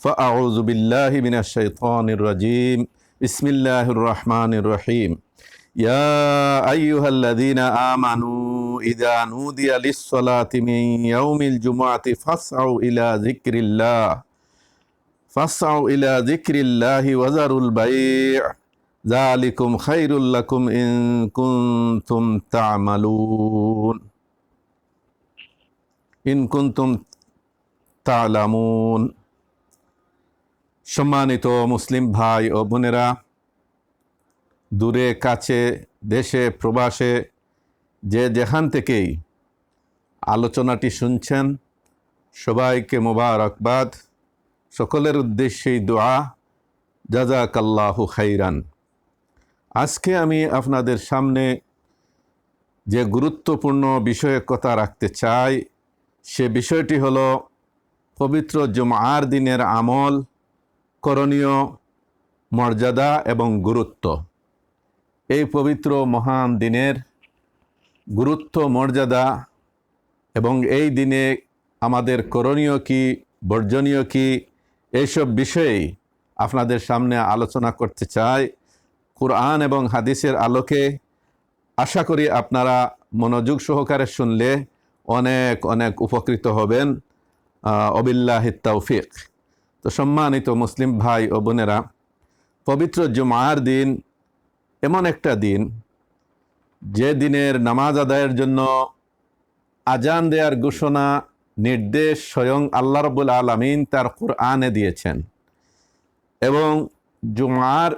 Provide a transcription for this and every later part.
فأعوذ بالله من الشيطان الرجيم. بسم الله الرحمن الرحيم. يا أيها الذين آمنوا إذا نودي للصلاة من يوم الجمعة فاسعوا إلى ذكر الله. فاسعوا إلى ذكر الله وذروا البيع. ذلكم خير لكم إن كنتم تعملون. إن كنتم تعلمون. সম্মানিত মুসলিম ভাই ও বোনেরা, দূরে, কাছে, দেশে, প্রবাসে, যে যেখান থেকেই আলোচনাটি শুনছেন, সবাইকে মোবারকবাদ সকলের উদ্দেশ্যেই দোয়া জাজাকাল্লাহু খাইরান। আজকে আমি আপনাদের সামনে যে গুরুত্বপূর্ণ বিষয়ে কথা রাখতে চাই, সে বিষয়টি হলো, পবিত্র জুমার দিনের আমল করণীয় মর্যাদা এবং গুরুত্ব। এই পবিত্র মহান দিনের গুরুত্ব, মর্যাদা এবং এই দিনে আমাদের করণীয় কি, বর্জনীয় কি এইসব বিষয়েই আপনাদের সামনে আলোচনা করতে চাই। কোরআন এবং হাদিসের আলোকে আশা করি আপনারা মনোযোগ সহকারে শুনলে অনেক অনেক উপকৃত হবেন। অবিল্লাহ তৌফিক। তো সম্মানিত মুসলিম ভাই ও বোনেরা, পবিত্র জুমার দিন এমন একটা দিন, যে দিনের নামাজ আদায়ের জন্য আজান দেয়ার ঘোষণা, নির্দেশ স্বয়ং আল্লাহ রবুল আলমিন তার কোরআনে দিয়েছেন। এবং জুমার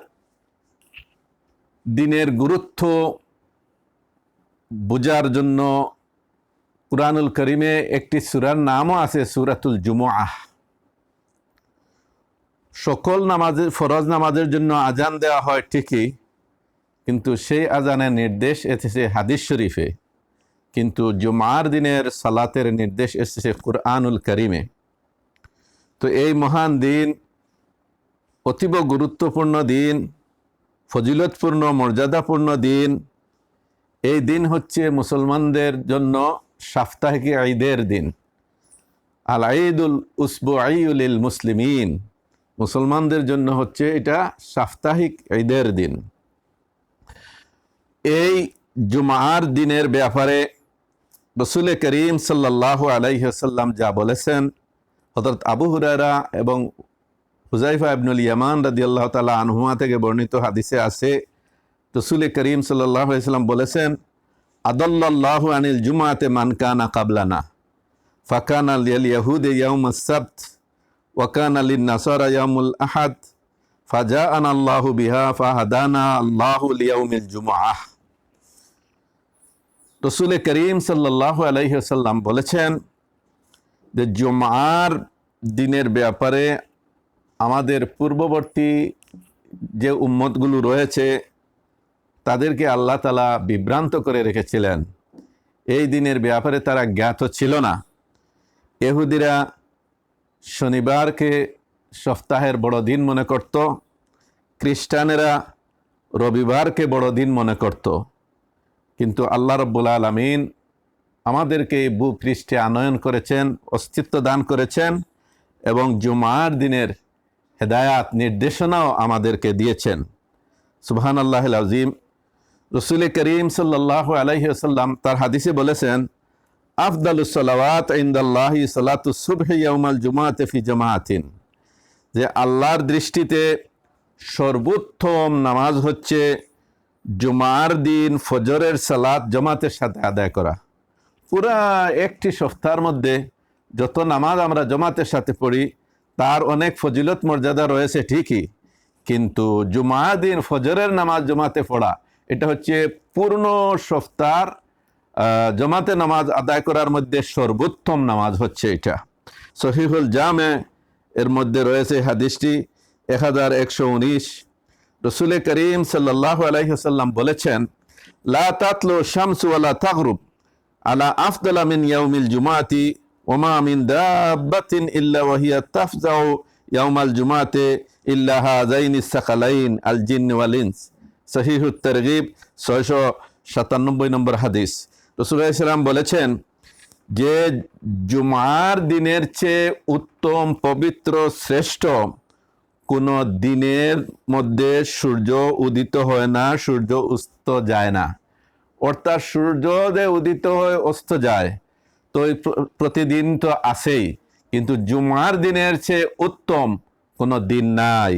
দিনের গুরুত্ব বোঝার জন্য কুরআনুল করিমে একটি সুরার নামও আছে সুরাতুল জুমআহ। সকল নামাজের ফরজ নামাজের জন্য আজান দেওয়া হয় ঠিকই, কিন্তু সেই আজানের নির্দেশ এসেছে হাদিস শরীফে। কিন্তু জুমার দিনের সালাতের নির্দেশ এসেছে কুরআনুল করিমে। তো এই মহান দিন, অতীব গুরুত্বপূর্ণ দিন, ফজিলতপূর্ণ, মর্যাদাপূর্ণ দিন। এই দিন হচ্ছে মুসলমানদের জন্য সাপ্তাহিক ঈদের দিন। আল ঈদুল উসবু আইউল মুসলিমিন মুসলমানদের জন্য হচ্ছে এটা সাপ্তাহিক ঈদের দিন। এই জুমার দিনের ব্যাপারে রসুল করিম সাল্লাহ আলাইসাল্লাম যা বলেছেন হজরত আবু হুরারা এবং হুজাইফা ইবনুল ইয়ামান রাদি আল্লাহ তালা আনহুয়া থেকে বর্ণিত হাদিসে আছে, রসুল করিম সাল্লাহ আলাইসাল্লাম বলেছেন আদল্লাহ আনিল জুমাতে মানকানা কাবলানা, ফাকান আল ইয়াহুদ ইয়াউম সাbt ওয়াকান আলী নাসরা ইয়ামুল আহাদ ফাজা আন আল্লাহ বিহা ফাহাদানা আল্লাহ লিয়াউমিল জুমাহ রসুল করিম সাল্লাহ আলহিহাল্লাম বলেছেন যে জুমার দিনের ব্যাপারে আমাদের পূর্ববর্তী যে উম্মতগুলো রয়েছে, তাদেরকে আল্লাহ তালা বিভ্রান্ত করে রেখেছিলেন। এই দিনের ব্যাপারে তারা জ্ঞাত ছিল না। এহুদিরা শনিবারকে সপ্তাহের বড় দিন মনে করত, খ্রিস্টানেরা রবিবারকে বড় দিন মনে করত। কিন্তু আল্লাহ রব্বুল আলমিন আমাদেরকে এই ভূপৃষ্ঠে আনয়ন করেছেন, অস্তিত্ব দান করেছেন এবং জুমার দিনের হেদায়াত নির্দেশনাও আমাদেরকে দিয়েছেন। সুবহান আল্লাহ আজিম রসুল করিম সাল্লাহ আলহিহাল্লাম তার হাদিসে বলেছেন আফদালুসলাওয়াত ইন্দাল্লাহি সালাতুসুবহিয়াউমাল জুমাতে ফি জামাআতিন। যে আল্লাহর দৃষ্টিতে সর্বোত্তম নামাজ হচ্ছে জুমার দিন ফজরের সালাত জমাতের সাথে আদায় করা। পুরা একটি সপ্তাহের মধ্যে যত নামাজ আমরা জমাতের সাথে পড়ি, তার অনেক ফজিলত মর্যাদা রয়েছে ঠিকই। কিন্তু জুমা দিন ফজরের নামাজ জমাতে পড়া, এটা হচ্ছে পূর্ণ সপ্তাহ জমাতে নামাজ আদায় করার মধ্যে সর্বোত্তম নামাজ হচ্ছে এটা। সহিহুল জামে, এর মধ্যে রয়েছে হাদিসটি এক হাজার একশো উনিশ। রসুল করিম সাল্লাহ আলাইসাল্লাম বলেছেন, লা তাতলো শামসু আলা তাগরুব, আলা জুমাতি ওমা মিন দাব্বাতিন ইল্লা ওয়াহিয়া তাফজাউ ইয়াউমাল জুমাতে ইল্লা হাযাইনি সাকালাইন আল জিন ওয়াল ইনস। সহিহুত তারগিব, ছয়শো সাতানব্বই নম্বর হাদিস। ইসলাম বলেছেন যে জুমার দিনের চেয়ে উত্তম, পবিত্র, শ্রেষ্ঠ কোনো দিনের মধ্যে সূর্য উদিত হয় না, সূর্য অস্ত যায় না। অর্থাৎ সূর্য যে উদিত হয়ে, অস্ত যায়। তো প্রতিদিন তো আসেই কিন্তু জুমার দিনের চেয়ে উত্তম কোনো দিন নাই।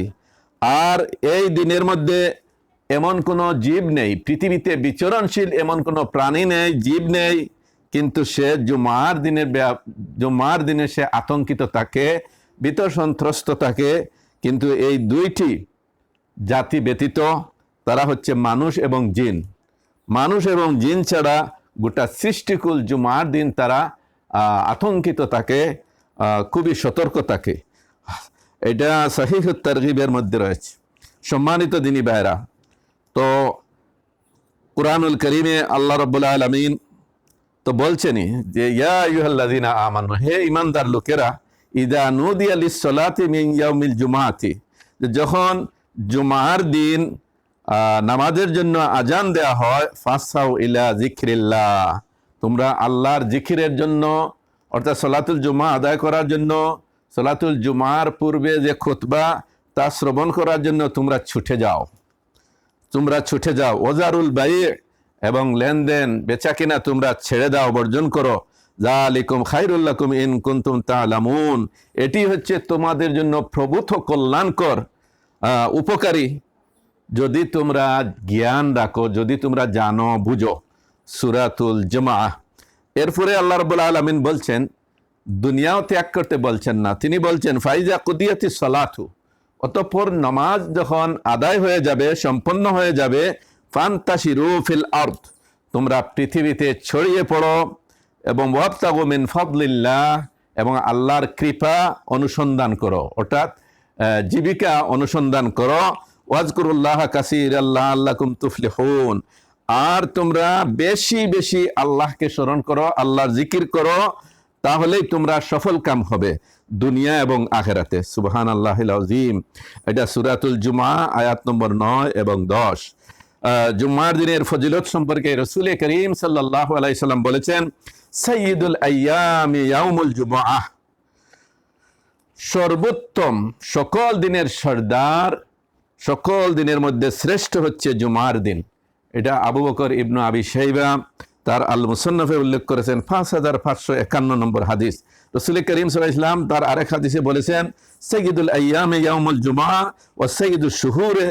আর এই দিনের মধ্যে এমন কোনো জীব নেই। পৃথিবীতে বিচরণশীল এমন কোনো প্রাণী নেই, জীব নেই, কিন্তু সে জুমার দিনের জুমার দিনে সে আতঙ্কিত থাকে ভীত সন্ত্রস্ত থাকে। কিন্তু এই দুইটি জাতি ব্যতীত তারা হচ্ছে মানুষ এবং জিন। মানুষ এবং জিন ছাড়া গোটা সৃষ্টিকুল জুমার দিন তারা আতঙ্কিত থাকে খুবই সতর্ক থাকে। এটা সহিহ তারগিবের মধ্যে রয়েছে। সম্মানিত দিনী ভাইরা তো কুরআনুল করিমে আল্লাহ রব্বুল আলমিন তো বলছেনই যে, ইয়া ইউহাল্লাযিনা আমানু হে ইমানদার লোকেরা, ইদা নুদিয়া লিসসালাতি মিন ইয়াউমিল জুমাআতি যে যখন জুমার দিন নামাজের জন্য আজান দেয়া হয়, ফাসাউ ইলা জিক্রিল্লাহ তোমরা আল্লাহর জিকিরের জন্য, অর্থাৎ সলাতুল জুমা আদায় করার জন্য, সলাতুল জুমার পূর্বে যে খুতবা, তা শ্রবণ করার জন্য তোমরা ছুটে যাও। তোমরা ছুটে যাও। ওজারুল বাই এবং লেনদেন বেচা কিনা তোমরা ছেড়ে দাও, বর্জন করো। জালিকুম খাইরুল্লাকুম ইন কুনতুম তালামুন। এটি হচ্ছে তোমাদের জন্য প্রভূত কল্যাণকর উপকারী। যদি তোমরা জ্ঞান রাখো, যদি তোমরা জানো, বুঝো। সুরাতুল জমা এরপরে আল্লাহ রবুল আলমিন বলছেন, দুনিয়াও ত্যাগ করতে বলছেন না। তিনি বলছেন, ফাইজা কুদিয়াতি সলাথু অতঃপর নমাজ যখন আদায় হয়ে যাবে, সম্পন্ন হয়ে যাবে ফান্তাসিরু ফিল আর্থ তোমরা পৃথিবীতে ছড়িয়ে পড়ো এবং ওয়াবতাগু মিন ফাদলিল্লাহ এবং আল্লাহর কৃপা অনুসন্ধান করো। অর্থাৎ জীবিকা অনুসন্ধান করো। ওয়াজকুরুল্লাহ কাসির আল্লাহ আল্লাকুম তুফলিহুন। আর তোমরা বেশি বেশি আল্লাহকে স্মরণ করো, আল্লাহর জিকির করো। তাহলেই তোমরা সফল কাম হবে দুনিয়া এবং আখেরাতে। সুবহান আল্লাহ আজিম এটা সুরাতুল জুমা আয়াত নম্বর নয় এবং দশ। জুম্মার দিনের ফজিলত সম্পর্কে রসুল করিম সাল্লাহ আলাইসাল্লাম বলেছেন সৈয়দুল আয়াম ইয়াউমুল জুমআহ সর্বোত্তম সকল দিনের সর্দার, সকল দিনের মধ্যে শ্রেষ্ঠ হচ্ছে জুমার দিন। এটা আবু বকর ইবনু আবি সাইবা তার আল মুসন্নফে উল্লেখ করেছেন পাঁচ হাজার পাঁচশো একান্ন নম্বর হাদিস। রসুল করিম সাল্লাহ ইসলাম তার আরেক হাদিসে বলেছেন সৈয়দুল আয়াম ইয়ামুল জুমা ও সৈয়দুল শুহুরে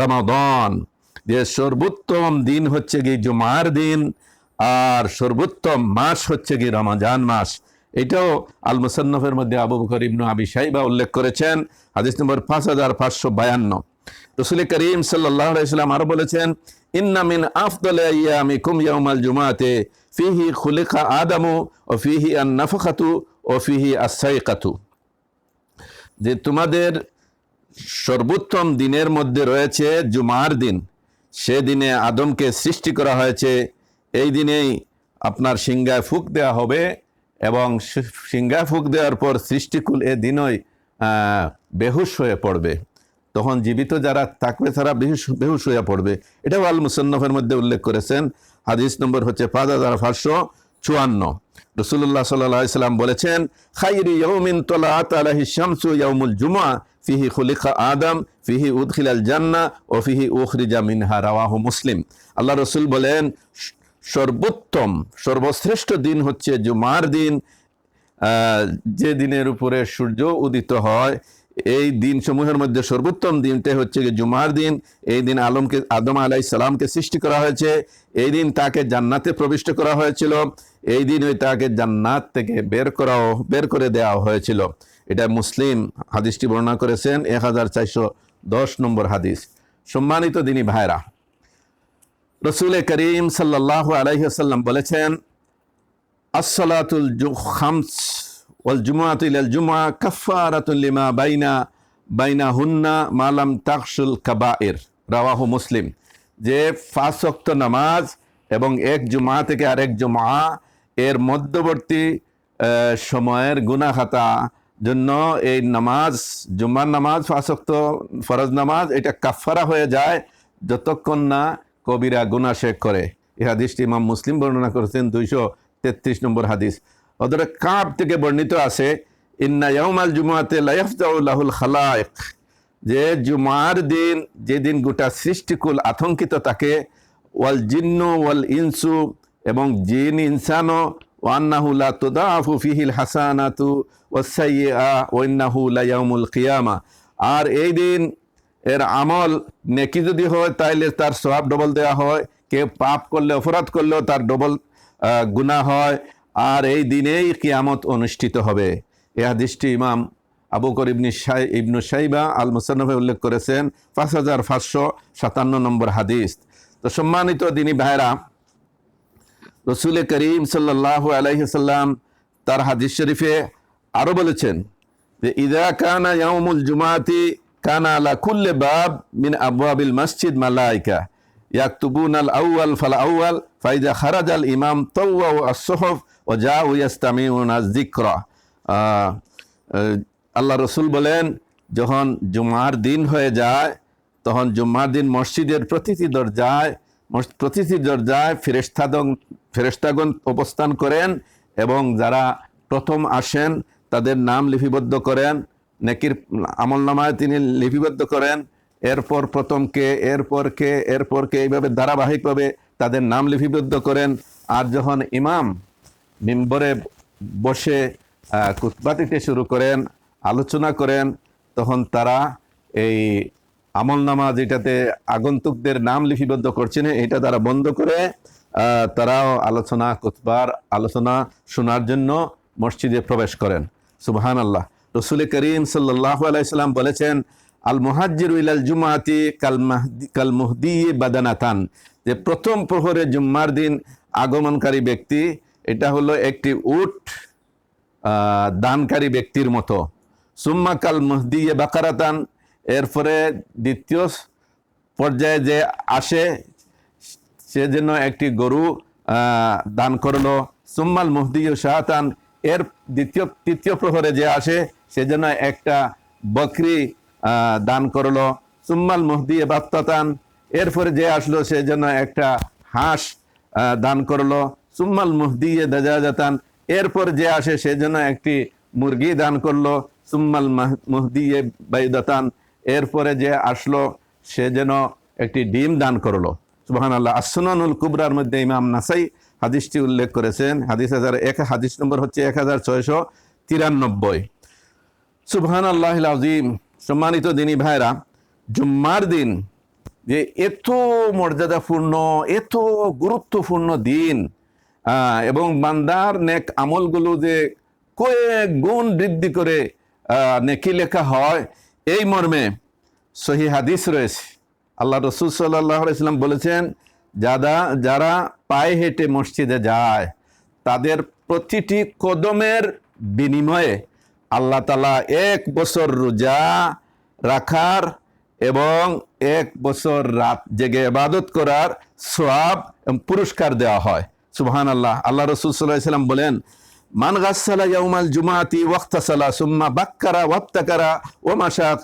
রমাদন। যে সর্বোত্তম দিন হচ্ছে কি জুমার দিন, আর সর্বোত্তম মাস হচ্ছে কি রমাজান মাস। এটাও আল মুসান্নফের মধ্যে আবু বকর ইবনু আবি সাইবা উল্লেখ করেছেন, হাদিস নম্বর পাঁচ হাজার পাঁচশো বায়ান্ন। রসুল করিম সাল্লাহ আলাইসাল্লাম আরও বলেছেন, ইন্না মিন আফদল ইয়ামিকুম ইয়াউমাল জুমাতে ফিহি খুলিকা আদামু, ও ফিহি আন নাফখাতু ও ফিহি আসাইকাতু যে তোমাদের সর্বোত্তম দিনের মধ্যে রয়েছে জুমার দিন। সে দিনে আদমকে সৃষ্টি করা হয়েছে। এই দিনেই আপনার সিংহায় ফুক দেওয়া হবে এবং সি- সিংহায় ফুক দেওয়ার পর সৃষ্টিকুল এ দিনই বেহুশ হয়ে পড়বে। তখন জীবিত যারা থাকবে তারা বেহুশ হয়ে পড়বে। এটাও আল মুসন্নফের মধ্যে উল্লেখ করেছেন। হাদিস নম্বর হচ্ছে পাঁচ হাজার পাঁচশো চুয়ান্ন। রসুল্লাহ সাল্লাহ সাল্লাম বলেছেন খাইরি ইয়ৌমিন আলাহি শামসু জুমা ফিহি খুলিখা আদম, ফিহি উদখিলাল জান্না ও ফিহি উখরিজা মিনহা রাওয়াহ মুসলিম। আল্লাহ রসুল বলেন, সর্বোত্তম, সর্বশ্রেষ্ঠ দিন হচ্ছে জুমার দিন। যে দিনের উপরে সূর্য উদিত হয় এই দিন সমূহের মধ্যে সর্বোত্তম দিনটা হচ্ছে কি জুমার দিন। এই দিন আলমকে, আদম আলাই সালামকে সৃষ্টি করা হয়েছে। এই দিন তাকে জান্নাতে প্রবিষ্ট করা হয়েছিল। এই দিন ওই তাকে জান্নাত থেকে বের করাও, বের করে দেওয়া হয়েছিল। এটা মুসলিম হাদিসটি বর্ণনা করেছেন এক হাজার চারশো দশ নম্বর হাদিস। সম্মানিত দিনী ভাইরা রসুল করিম সাল্লাহ আলাইসাল্লাম বলেছেন, আসসালাতুল জু- খামস বাইনা বাইনা তাকসুল মুসলিম। যে পাঁচ নামাজ এবং এক জুমা থেকে আরেক জুমা এর মধ্যবর্তী সময়ের গুনা খাতা জন্য এই নামাজ জুম্মার নামাজ ওয়াক্ত ফরজ নামাজ, এটা কাফারা হয়ে যায় যতক্ষণ না কবিরা গুনা শেখ করে। এই হাদিসটি ইমাম মুসলিম বর্ণনা করেছেন দুইশো তেত্রিশ নম্বর হাদিস। ওদের কাপ থেকে বর্ণিত আছে, ইন্না ইয়াউমাল জুমাতে লাইফজাউল্লাহুল খালায়েক যে জুমার দিন, যেদিন গোটা সৃষ্টিকুল আতঙ্কিত থাকে, ওয়াল জিন্নু ওয়াল ইনসু এবং জিন ইনসানও, ওয়ান্নাহু লা তুদাফু ফিহিল হাসানাতু ওয়াসাইয়্যা ওয়ান্নাহু লা ইয়াউমুল কিয়ামা আর এই দিন এর আমল নেকি যদি হয়, তাইলে তার সওয়াব ডবল দেওয়া হয়, কেউ পাপ করলে, অপরাধ করলেও তার ডবল গুনাহ হয়। আর এই দিনেই কিয়ামত অনুষ্ঠিত হবে। এ হাদিসটি ইমাম আবু কর ইবনি শাই, ইবনু সাইবা আল মুসানফে উল্লেখ করেছেন, পাঁচ হাজার পাঁচশো সাতান্ন নম্বর হাদিস। তো সম্মানিত দিনী ভাইরা রসুল করিম সাল্লাহ আলাইসাল্লাম তার হাদিস শরীফে আরও বলেছেন যে, ইদা কানা ইয়াউমুল জুমাতি কানা আলা কুল্লে বাব মিন আবওয়াবিল মসজিদ মালাইকা ইয়াকতুবুন আল আউয়াল ফাল আউয়াল, ফাইজা খারাজ আল ইমাম তওয়া আসহফ ও যা আহ, আহ, আল্লাহ রসুল বলেন যখন জুমার দিন হয়ে যায় তখন জুম্মার দিন মসজিদের প্রতিটি দরজায় প্রতিটি দরজায় ফেরেস্তাগণ ফেরেস্তাগণ অবস্থান করেন এবং যারা প্রথম আসেন তাদের নাম লিপিবদ্ধ করেন নেকির আমল নামায় তিনি লিপিবদ্ধ করেন এরপর প্রথম কে এরপর কে এরপর কে এইভাবে ধারাবাহিকভাবে তাদের নাম লিপিবদ্ধ করেন। আর যখন ইমাম মিম্বরে বসে খুতবা দিতে শুরু করেন, আলোচনা করেন, তখন তারা এই আমলনামা যেটাতে আগন্তুকদের নাম লিপিবদ্ধ করছেন, এটা তারা বন্ধ করে তারাও আলোচনা কুতবার আলোচনা শোনার জন্য মসজিদে প্রবেশ করেন। সুবহান আল্লাহ রসুল করিম সাল্লাহ আলাইসাল্লাম বলেছেন, আল মুহাজ্জির ইলাল জুমাতি কাল মাহদি, কাল মুহদি বাদানাতান। যে প্রথম প্রহরে জুম্মার দিন আগমনকারী ব্যক্তি এটা হলো একটি উট দানকারী ব্যক্তির মতো। সুম্মা কাল মুহদিয়ে বাকারাতান, এরপরে দ্বিতীয় পর্যায়ে যে আসে, সে যেন একটি গরু দান করল। সুম্মাল মুহদিয় শাহাতান, এর দ্বিতীয়, তৃতীয় প্রহরে যে আসে, সে যেন একটা বকরি দান করল। সুম্মাল মুহদিয়ে বাত্তাতান, এরপরে যে আসলো, সে যেন একটা হাঁস দান করল। সুম্মাল মুহদিয়ে দাজাজাতান। এরপর যে আসে, সে যেন একটি মুরগি দান করল, সুম্মাল মাহ- মুহদিয়ে বাইদাতান। এরপরে যে আসলো, সে যেন একটি ডিম দান করল। সুবাহান আল্লাহ আসনানুল কুবরার মধ্যে ইমাম নাসাই হাদিসটি উল্লেখ করেছেন। হাদিস হাজার এক, হাদিস নম্বর হচ্ছে এক হাজার ছয়শো তিরানব্বই। সুবহান আল্লাহ আজিম সম্মানিত দিনী ভাইরা, জুম্মার দিন যে এত মর্যাদাপূর্ণ, এত গুরুত্বপূর্ণ দিন এবং বান্দার নেক আমলগুলো যে কয়েক গুণ বৃদ্ধি করে নেকি লেখা হয়, এই মর্মে সহি হাদিস রয়েছে। আল্লাহ রসুল সাল্লাহ ইসলাম বলেছেন যারা যারা পায়ে হেঁটে মসজিদে যায়, তাদের প্রতিটি কদমের বিনিময়ে আল্লাহ তালা এক বছর রোজা রাখার এবং এক বছর রাত জেগে ইবাদত করার সোয়াব পুরস্কার দেওয়া হয়। সুবহান আল্লাহ আল্লাহ রসুল বলেন, মান গাছালা জুমাতি ওয়াক্তাসালা সুম্মা বাক্কারা ওয়াত্তাকারা ও মাসাক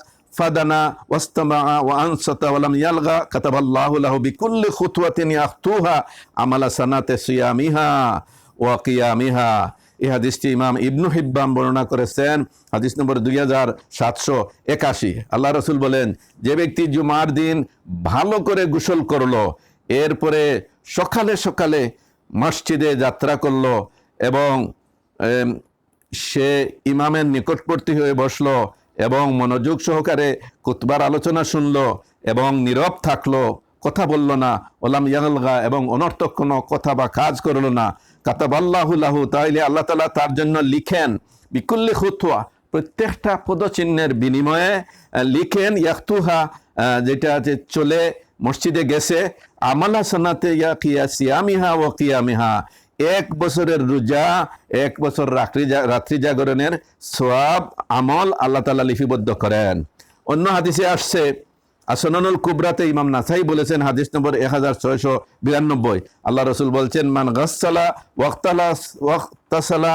একাশি। আল্লাহ রসুল বলেন, যে ব্যক্তি জুমার দিন ভালো করে গোসল করল, এরপরে সকালে সকালে মসজিদে যাত্রা করল এবং সে ইমামের নিকটবর্তী হয়ে বসল এবং মনোযোগ সহকারে কুতবার আলোচনা শুনলো এবং নীরব থাকল, কথা বলল না, ওলাম ইয়ালগা এবং অনর্থক কোনো কথা বা কাজ করল না। কাতাবাল্লাহুল্লাহু তাইলে আল্লাহ তালা তার জন্য লিখেন, বিকুল্লি খুতুয়া প্রত্যেকটা পদচিহ্নের বিনিময়ে লিখেন ইয়াকতুহা যেটা যে চলে মসজিদে গেছে আমালা সানাতে ইয়া কিয়া সিয়ামিহা ও কিয়ামিহা। এক বছরের রোজা, এক বছর রাত্রি রাত্রি জাগরণের সোয়াব আমল আল্লাহ তালা লিপিবদ্ধ করেন। অন্য হাদিসে আসছে আসনানুল কুবরাতে ইমাম নাসাই বলেছেন, হাদিস নম্বর এক হাজার ছয়শো বিরানব্বই। আল্লাহ রসুল বলছেন, মান গাসালা ওয়াক্তালা ওয়াক্তাসালা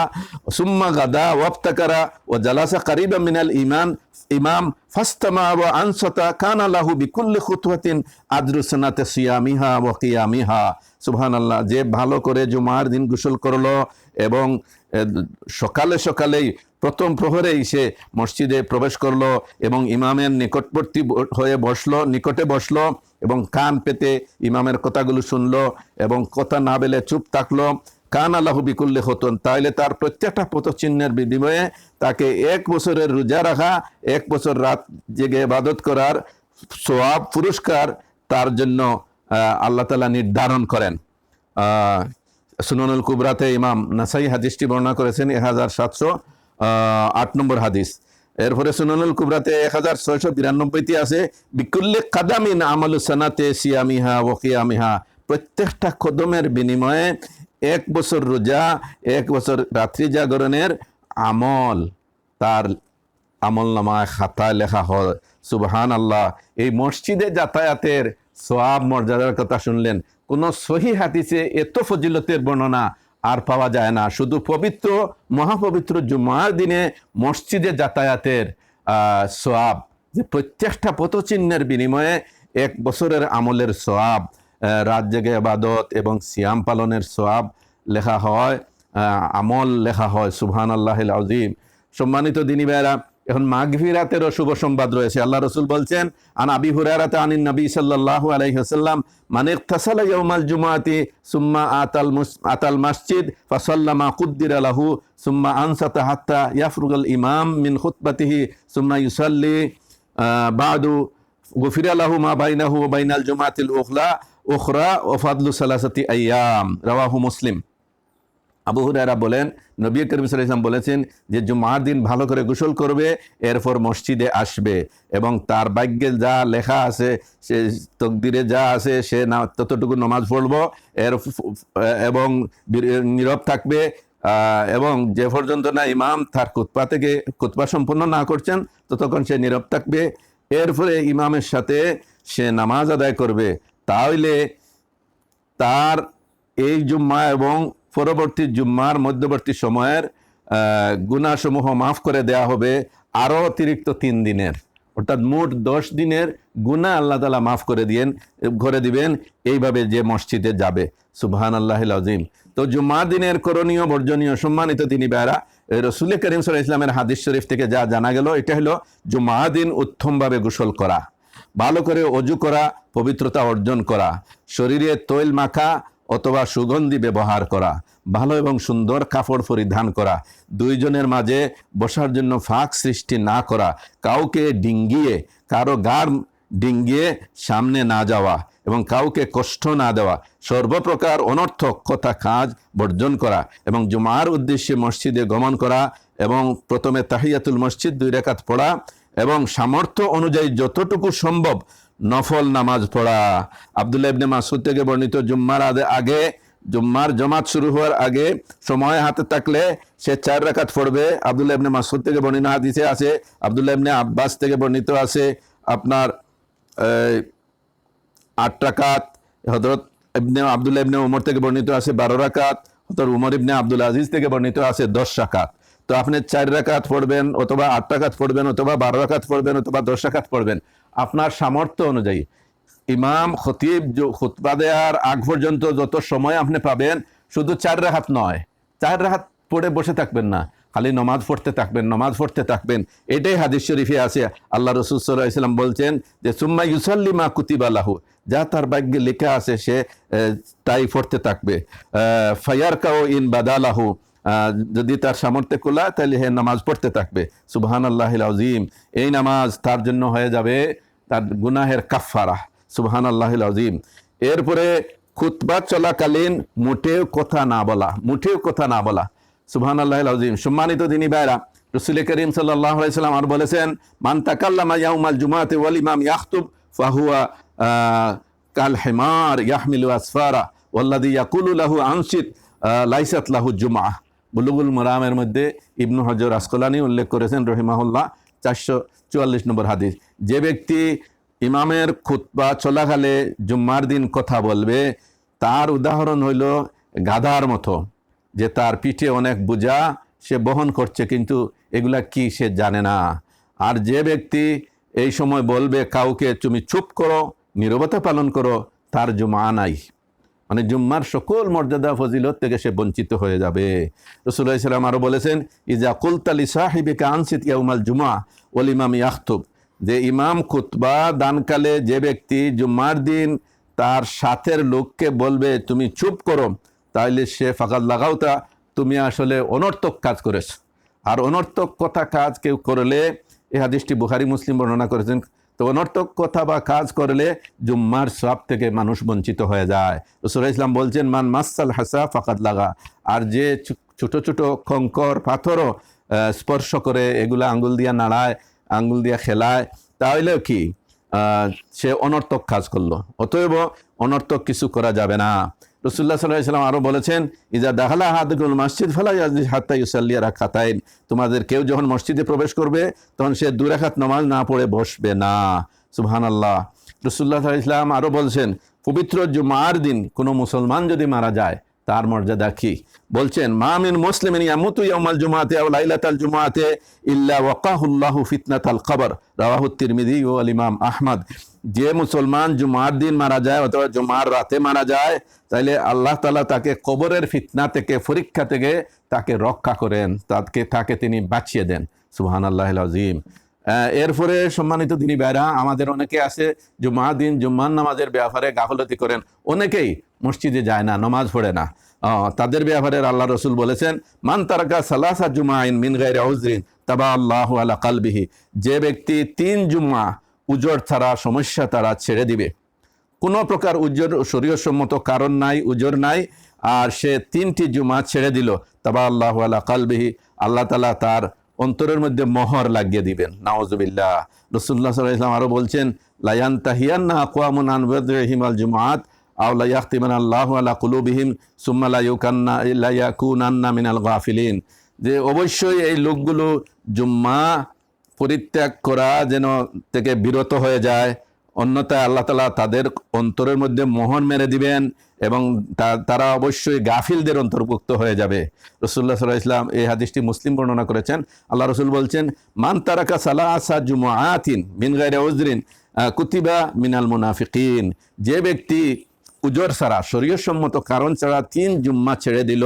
সুম্মা গাদা ওয়াফতাকারা ও জালাসা কারিবা মিনাল ইমান ইমাম ফাস্তামা ওয়া আনসাতা কানা লাহু বিকুল্লি খুতওয়াতিন আদরু সানাতে সিয়ামিহা ওয়া কিয়ামিহা। সুবহানাল্লাহ, যে ভালো করে জুমার দিন গোসল করল এবং সকালে সকালেই প্রথম প্রহরেই সে মসজিদে প্রবেশ করল এবং ইমামের নিকটবর্তী হয়ে বসল, নিকটে বসল এবং কান পেতে ইমামের কথাগুলো শুনলো এবং কথা না বেলে চুপ থাকল। কান আল্লাহ বিকুল্লে হতন তাহলে তার প্রত্যেকটা পথচিহ্নের বিনিময়ে তাকে এক বছরের রোজা রাখা, এক বছর রাত জেগে ইবাদত করার সোয়াব পুরস্কার তার জন্য আল্লাহ তালা নির্ধারণ করেন। সুননুল কুবরাতে ইমাম নাসাই হাদিসটি বর্ণনা করেছেন এক হাজার সাতশো আট নম্বর হাদিস। এরপরে সুননুল কুবরাতে এক হাজার ছয়শো বিরানব্বইতে আছে, বিকুল্লে কাদামিন আমালু সানাতে সিয়ামিহা ওকিয়ামিহা প্রত্যেকটা কদমের বিনিময়ে এক বছর রোজা, এক বছর রাত্রি জাগরণের আমল, তার আমল নামায় খাতায় লেখা হয়। সুবহান আল্লাহ এই মসজিদে যাতায়াতের সোয়াব মর্যাদার কথা শুনলেন। কোন সহি হাদিসে এত ফজিলতের বর্ণনা আর পাওয়া যায় না। শুধু পবিত্র, মহাপবিত্র জুমার দিনে মসজিদে যাতায়াতের সোয়াব, যে প্রত্যেকটা পথচিহ্নের বিনিময়ে এক বছরের আমলের সোয়াব রাত জেগে আবাদত এবং সিয়াম পালনের সোয়াব লেখা হয় আমল লেখা হয় সুবহান আল্লাহ আজিম সম্মানিত দিনী ভাইরা এখন মাগফিরাতেরও শুভ সংবাদ রয়েছে। আল্লাহ রসুল বলছেন, আন আবি হুরারাতে আনিন নবী সাল্লাল্লাহু আলাইহি ওয়াসাল্লাম, মান ইগতাসালা ইয়াউমাল জুমাতি সুম্মা আতাল আতাল মসজিদ ফাসাল্লামা কুদ্দিরা লাহু, সুম্মা আনসাতা হাত্তা ইয়াফরুগাল ইমাম মিন খুতবাতিহি, সুম্মা ইউসাল্লি বাদু, গুফিরা লাহু মা বাইনাহু বাইনাল জুমাতিল উখলা উখরা ও ফাদলু সালাসাতি আইয়াম। রাওয়াহু মুসলিম। আবু হুরায়রা বলেন, নবী করিম আলাইহি বলেছেন যে জুমার দিন ভালো করে গোসল করবে, এরপর মসজিদে আসবে। এবং তার ভাগ্যে যা লেখা আছে, সে তকদিরে যা আছে, সে না, ততটুকু নমাজ পড়ব, এর এবং নীরব থাকবে এবং যে পর্যন্ত না ইমাম তার কুতপা থেকে কুতপা সম্পন্ন না করছেন, ততক্ষণ সে নীরব থাকবে। এরপরে ইমামের সাথে সে নামাজ আদায় করবে। তাহলে তার এই জুম্মা এবং পরবর্তী জুম্মার মধ্যবর্তী সময়ের আহ, গুনাসমূহ মাফ করে দেয়া হবে আরও অতিরিক্ত তিন দিনের। অর্থাৎ মোট দশ দিনের গুনাহ আল্লাহ তালা মাফ করে দিয়েন করে দিবেন এইভাবে যে মসজিদে যাবে। সুবহান আল্লাহ আজিম তো জুম্মার দিনের করণীয় বর্জনীয় সম্মানিত তিনি বেড়া রসুল করিম সাল্লাহ ইসলামের হাদিস শরীফ থেকে যা জানা গেল এটা হলো জুম্মা দিন উত্তমভাবে গোসল করা ভালো করে অজু করা পবিত্রতা অর্জন করা শরীরে তৈল মাখা অথবা সুগন্ধি ব্যবহার করা, ভালো এবং সুন্দর কাপড় পরিধান করা, দুইজনের মাঝে বসার জন্য ফাঁক সৃষ্টি না করা, কাউকে ডিঙ্গিয়ে, কারও গাড় ডিঙ্গিয়ে সামনে না যাওয়া এবং কাউকে কষ্ট না দেওয়া, সর্বপ্রকার অনর্থক কথা কাজ বর্জন করা এবং জুমার উদ্দেশ্যে মসজিদে গমন করা এবং প্রথমে তাহিয়াতুল মসজিদ দুই রেখাত পড়া এবং সামর্থ্য অনুযায়ী যতটুকু সম্ভব নফল নামাজ পড়া। আবদুল্লাহ ইবনে মাসুদ থেকে বর্ণিত জুম্মার আগে, জুম্মার জমাত শুরু হওয়ার আগে সময় হাতে থাকলে সে চার রাকাত পড়বে। আবদুল্লাহ ইবনে মাসুদ থেকে বর্ণিত হাদিসে আছে, আবদুল্লাহ ইবনে আব্বাস থেকে বর্ণিত আছে আপনার আট রাকাত হজরত ইবনে, আবদুল্লাহ ইবনে উমর থেকে বর্ণিত আছে বারো রাকাত হজরত উমর ইবনে আব্দুল আজিজ থেকে বর্ণিত আছে দশ রাকাত। তো আপনি চার রাকাত পড়বেন অথবা আট রাকাত পড়বেন অথবা বারো রাকাত পড়বেন অথবা দশ রাকাত পড়বেন। আপনার সামর্থ্য অনুযায়ী। ইমাম, খতিব খুতবা দেওয়ার আগ পর্যন্ত যত সময় আপনি পাবেন, শুধু চার রাহাত নয়, চার রাহাত পড়ে বসে থাকবেন না, খালি নমাজ পড়তে থাকবেন, নমাজ পড়তে থাকবেন, এটাই হাদিস শরীফে আছে। আল্লাহ রসুল ইসলাম বলছেন যে, সুম্মা ইউসাল্লি মা কুতিবালাহু যা তার ভাগ্যে লেখা আছে সে তাই পড়তে থাকবে। ফায়ার কাও ইন বাদালাহু যদি তার সামর্থ্যে খোলা তাহলে হে নামাজ পড়তে থাকবে। সুবহান আল্লাহ আজিম এই নামাজ তার জন্য হয়ে যাবে তার গুনাহের কাফারা সুবহান আল্লাহ আজিম এরপরে খুতবা চলাকালীন মোটেও কথা না বলা মোটেও কথা না বলা। সুবহান আল্লাহ আজিম সম্মানিত দিনী ভাইরা রসুল করিম সাল্লাহ সাল্লাম আর বলেছেন মান তাকাল্লামা ইয়াউমাল জুমাতে ওয়াল ইমাম ইয়াখতুব ফাহুয়া কাল হেমার ইয়াহমিলু আসফারা ওয়াল্লাদি ইয়াকুলু লাহু আনসিত আহ, লাইসাত লাহু জুমা বুলুগুল মোরামের মধ্যে ইবনু হজর আসকলানি উল্লেখ করেছেন রহিমাহুল্লাহ, চারশো চুয়াল্লিশ নম্বর হাদিস। যে ব্যক্তি ইমামের খুতবা চলাকালে জুম্মার দিন কথা বলবে, তার উদাহরণ হইল গাধার মতো, যে তার পিঠে অনেক বোঝা সে বহন করছে, কিন্তু এগুলা কি সে জানে না। আর যে ব্যক্তি এই সময় বলবে কাউকে, তুমি চুপ করো, নীরবতা পালন করো, তার জুমা নাই। মানে জুম্মার সকল মর্যাদা ফজিলত থেকে সে বঞ্চিত হয়ে যাবে। রসুল্লাহ ইসলাম আরও বলেছেন, ইজা কুলতালি সাহিবিকা আনসিত ইয়াউমাল জুমা ওল ইমাম ইয়াখতুব। যে ইমাম খুতবা দানকালে যে ব্যক্তি জুম্মার দিন তার সাথের লোককে বলবে, তুমি চুপ করো, তাইলে সে ফাঁকাত লাগাওতা, তুমি আসলে অনর্থক কাজ করেছ। আর অনর্থক কথা কাজ কেউ করলে এই হাদিসটি বুখারি, মুসলিম বর্ণনা করেছেন তো অনর্থক কথা বা কাজ করলে জুম্মার সব থেকে মানুষ বঞ্চিত হয়ে যায়। রসুল ইসলাম বলছেন, মান মাসাল হাসা ফাকাত লাগা। আর যে ছোট ছোট কঙ্কর পাথরও স্পর্শ করে এগুলা আঙ্গুল দিয়া নাড়ায়, আঙ্গুল দিয়া খেলায় তাহলেও কি সে অনর্থক কাজ করল? অতএব অনর্থক কিছু করা যাবে না। রসুল্লাহ সাল্লাম আরও বলেছেন ইজা দাহালা হাদুল মসজিদ ফেলা হাত্তা ইউসাল্লিয়া রাখাতাইন তোমাদের কেউ যখন মসজিদে প্রবেশ করবে, তখন সে দুরাখাত নমাজ না পড়ে বসবে না। সুবহান আল্লাহ রসুল্লাহ ইসলাম আরও বলছেন, পবিত্র জুমার দিন কোনো মুসলমান যদি মারা যায় তার মর্যাদা কি? বলছেন মামিন মুসলিম ইয়ামুতু ইয়াউমাল জুমাতে আও লাইলাতাল জুমাতে ইল্লা ওয়াকাহুল্লাহু ফিতনাতাল কবর। রাওয়াহু তিরমিজি ও আল ইমাম আহমদ। যে মুসলমান জুমার দিন মারা যায় অথবা জুমার রাতে মারা যায় তাইলে আল্লাহ তালা তাকে কবরের ফিতনা থেকে পরীক্ষা থেকে তাকে রক্ষা করেন। তাকে তাকে তিনি বাঁচিয়ে দেন। সুবহানাল্লাহ আজিম আহ, এরপরে সম্মানিত দিনী ভাইরা, আমাদের অনেকে আছে জুম্মা দিন জুম্মান নামাজের ব্যাপারে গাফলতি করেন। অনেকেই মসজিদে যায় না, নমাজ পড়ে না। তাদের ব্যাপারে আল্লাহ রসুল বলেছেন, মান তারকা সালাসা জুমাইন মিন গাইরে আউজরিন তাবা আল্লাহ আলা কালবিহি। যে ব্যক্তি তিন জুম্মা উজর ছাড়া, সমস্যা তারা ছেড়ে দিবে। কোনো প্রকার উজ্জর শরীয়সম্মত কারণ নাই, উজর নাই, আর সে তিনটি জুমা ছেড়ে দিল তাবা আল্লাহ আলা কালবিহি। আল্লাহ তালা তার অন্তরের মধ্যে মোহর লাগিয়ে দিবেন। নাওজবিল্লাহ রসুল্লাহ সাল্লাহ আরও বলছেন, লায়ান তাহিয়ান্না আকওয়ামুন আনবহিমাল জুমাত আও লাইয়াখতিমান আল্লাহ আলা কুলুবিহিম, সুম্মা লা ইউকান্না লা ইয়াকুনান্না মিনাল গাফিলিন। যে অবশ্যই এই লোকগুলো জুম্মা পরিত্যাগ করা যেন থেকে বিরত হয়ে যায়, অন্যথায় আল্লাহ তালা তাদের অন্তরের মধ্যে মোহন মেরে দিবেন। এবং তারা অবশ্যই গাফিলদের অন্তর্ভুক্ত হয়ে যাবে। রসুল্লাহ সাল্লাহ ইসলাম এই হাদিসটি মুসলিম বর্ণনা করেছেন। আল্লাহ রসুল বলছেন, মান তারাকা সালা আসা জুমাআতিন মিন গাইরে উজরিন কুতিবা মিনাল মুনাফিকিন। যে ব্যক্তি উজর ছাড়া শরীয়সম্মত কারণ ছাড়া তিন জুম্মা ছেড়ে দিল,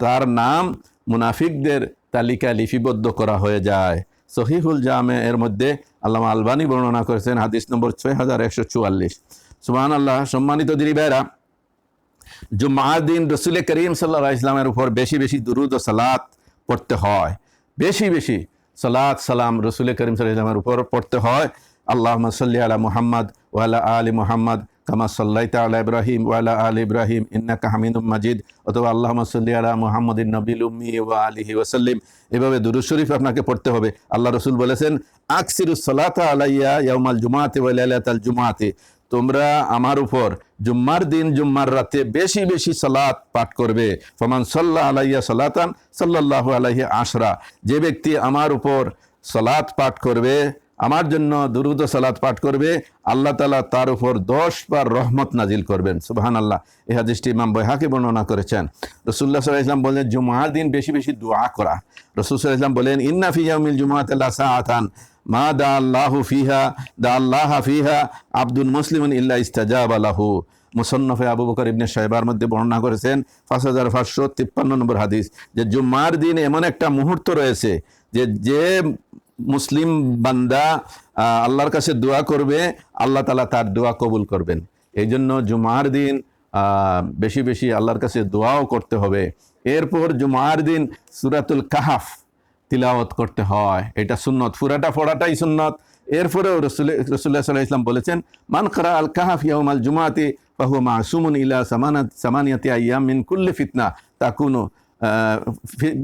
তার নাম মুনাফিকদের তালিকা লিপিবদ্ধ করা হয়ে যায়। সহিহুল জামে এর মধ্যে আল্লামা আলবানী বর্ণনা করেছেন হাদিস নম্বর ছয় হাজার একশো চুয়াল্লিশ। সুবাহ আল্লাহ সম্মানিত দিনী ভাইরা জুম্মার দিন রসুল করিম সাল্লাহ ইসলামের উপর বেশি বেশি দুরুদ ও সালাত পড়তে হয় বেশি বেশি সালাত সালাম রসুল করিম সাল্লাহ ইসলামের উপর পড়তে হয় আল্লাহ সাল্লি আলা মুহাম্মদ ওয়ালা আলী মুহাম্মদ কামা সাল্লাই তালা ইব্রাহিম ওয়ালা আল ইব্রাহিম ইন্নাকা হামিদুম মাজিদ অথবা আল্লাহ সাল্লি আলা মুহাম্মদিন নবিল উম্মি ওয়া আলিহি ওয়াসাল্লিম এভাবে দুরুদ শরীফ আপনাকে পড়তে হবে। আল্লাহ রসুল বলেছেন, আকসিরুস সালাতা আলাইয়া ইয়াউমাল জুমাতে ওয়া লাইলাতাল জুমাতে। তোমরা আমার উপর জুম্মার দিন, জুম্মার রাতে বেশি বেশি সালাত পাঠ করবে। ফমান সাল্লাহ আলাইয়া সালাতান, সাল্লাল্লাহু আলাইহি আশরা। যে ব্যক্তি আমার উপর সালাত পাঠ করবে, আমার জন্য দুরুদ সালাত পাঠ করবে, আল্লাহ তালা তার উপর দশ বার রহমত নাজিল করবেন। সুবহান আল্লাহ এই হাদিসটি ইমাম বৈহাকে বর্ণনা করেছেন। রসুল্লাহ সাল্লাহ ইসলাম বললেন জুমার দিন বেশি বেশি দোয়া করা। রসুল সাল্লাহ ইসলাম বলেন ইন্না ফিয়াউমিল জুমাত আল্লাহ সাআতান। মা দা আল্লাহু ফিহা, দা আল্লাহ ফিহা, আব্দুল মুসলিম ইল্লা ইস্তাজাব আলাহু মুসন্নফে আবু বকর ইবনে সাহেবার মধ্যে বর্ণনা করেছেন পাঁচ হাজার পাঁচশো তিপ্পান্ন নম্বর হাদিস যে জুম্মার দিন এমন একটা মুহূর্ত রয়েছে যে যে মুসলিম বান্দা আল্লাহর কাছে দোয়া করবে, আল্লাহ তালা তার দোয়া কবুল করবেন। এই জন্য জুমার দিন বেশি বেশি আল্লাহর কাছে দোয়াও করতে হবে। এরপর জুমার দিন সুরাতুল কাহাফ তিলাওয়াত করতে হয়, এটা সুন্নত। পুরাটা পড়াটাই সুন্নত। এরপরেও রসুল, রসুল্লাহ সাল্লাহ ইসলাম বলেছেন, মান করা আল কাহাফ ইয়াউম আল জুমাতে ফাহু মাসুমুন ইলা সামানাত সামানিয়াতি আইয়াম মিন কুল্লি ফিতনা তাকুনু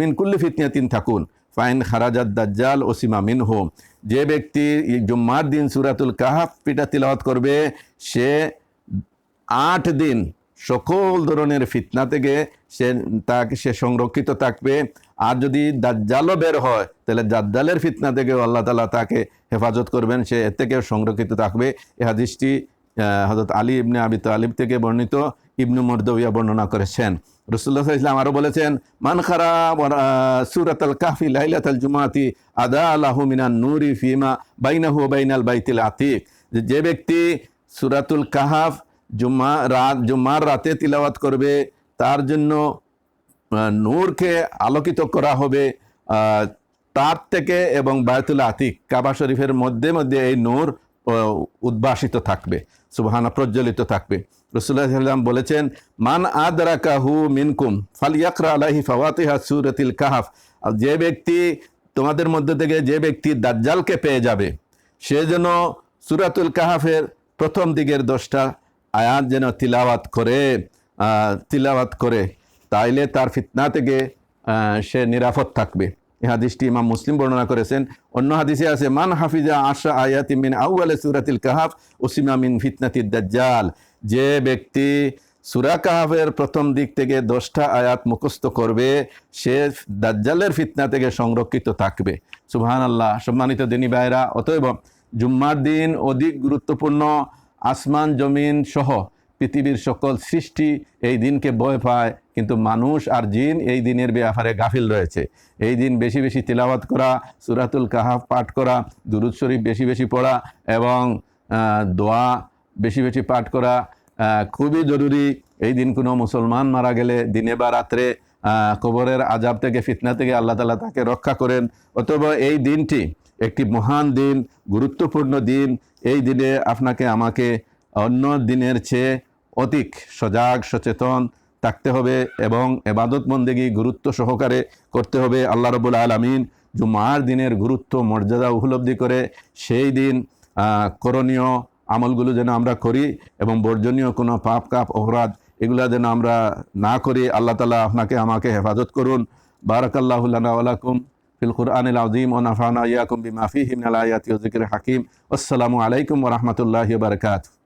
মিন কুল্লি ফিতনাতিন থাকুন ফাইন খারাজাত দাজ্জাল ওসিমা মিন হোম যে ব্যক্তি জুম্মার দিন সুরাতুল কাহাফ পিটা তিলাওয়াত করবে, সে আট দিন সকল ধরনের ফিতনা থেকে সে তাকে, সে সংরক্ষিত থাকবে। আর যদি দাজ্জালও বের হয়, তাহলে দাজ্জালের ফিতনা থেকে আল্লাহ তালা তাকে হেফাজত করবেন। সে এর থেকে সংরক্ষিত থাকবে। এ হাদিসটি হজরত আলী ইবনে আবি তালিব থেকে বর্ণিত, ইবনু মর্দবিয়া বর্ণনা করেছেন। রসুল্লাহ ইসলাম আরও বলেছেন, মান খারা সুরাত আল কাফি লাইলাত আল জুমাতি আদা আল্লাহু মিনান নুরি ফিমা বাইনাহু বাইনাল বাইতিল আতিক। যে- ব্যক্তি সুরাতুল কাহাফ জুম্মা রাত জুম্মার রাতে তিলাওয়াত করবে, তার জন্য নূরকে আলোকিত করা হবে তার থেকে এবং বায়তুল আতিক, কাবা শরীফের মধ্যে মধ্যে এই নূর উদ্ভাসিত থাকবে, সুবহানা প্রজ্বলিত থাকবে। রসুল্লাহ সাল্লাম বলেছেন, মান আদরা কাহু মিনকুম ফালিয়াকরা আলাহি ফাওয়াতিহা সুরাতিল কাহাফ। যে ব্যক্তি, তোমাদের মধ্যে থেকে যে ব্যক্তি দাজ্জালকে পেয়ে যাবে, সে যেন সুরাতুল কাহাফের প্রথম দিকের দশটা আয়াত যেন তিলাওয়াত করে তিলাওয়াত করে তাইলে তার ফিতনা থেকে সে নিরাপদ থাকবে। এই হাদিসটি ইমাম মুসলিম বর্ণনা করেছেন। অন্য হাদিসে আছে, মান হাফিজা আশা আয়াতি মিন আউয়ালে সুরাতিল কাহাফ ওসিমা মিন ফিতনাতিদ দাজ্জাল। যে ব্যক্তি সুরা কাহাফের প্রথম দিক থেকে দশটা আয়াত মুখস্থ করবে, সে দাজ্জালের ফিতনা থেকে সংরক্ষিত থাকবে। সুবহান আল্লাহ সম্মানিত দিনী ভাইরা অতএব জুম্মার দিন অধিক গুরুত্বপূর্ণ, আসমান, জমিন সহ পৃথিবীর সকল সৃষ্টি এই দিনকে ভয় পায়, কিন্তু মানুষ আর জিন এই দিনের ব্যাপারে গাফিল রয়েছে। এই দিন বেশি বেশি তিলাওয়াত করা, সুরাতুল কাহাফ পাঠ করা, দুরুদ শরীফ বেশি বেশি পড়া এবং দোয়া বেশি বেশি পাঠ করা খুবই জরুরি। এই দিন কোনো মুসলমান মারা গেলে দিনে বা রাত্রে কবরের আজাব থেকে, ফিতনা থেকে আল্লাহ তালা তাকে রক্ষা করেন। অথবা এই দিনটি একটি মহান দিন, গুরুত্বপূর্ণ দিন। এই দিনে আপনাকে আমাকে অন্য দিনের চেয়ে অধিক সজাগ, সচেতন থাকতে হবে এবং এবাদত বন্দেগী গুরুত্ব সহকারে করতে হবে। আল্লাহ রবুল আলমিন জুমার দিনের গুরুত্ব, মর্যাদা উপলব্ধি করে সেই দিন করণীয় আমলগুলো যেন আমরা করি এবং বর্জনীয় কোনো পাপ, কাপ, অপরাধ এগুলা যেন আমরা না করি। আল্লাহ তালা আপনাকে, আমাকে হেফাজত করুন। বারাকাল্লাহুল্লাহ আলাকুম ফিল কুরআনিল আযীম ওয়া নাফা'না ইয়াকুম বিমা ফীহি মিনাল আয়াতি হাকীম। আসসালামু আলাইকুম ওয়া রাহমাতুল্লাহি ওয়া বারাকাতুহু।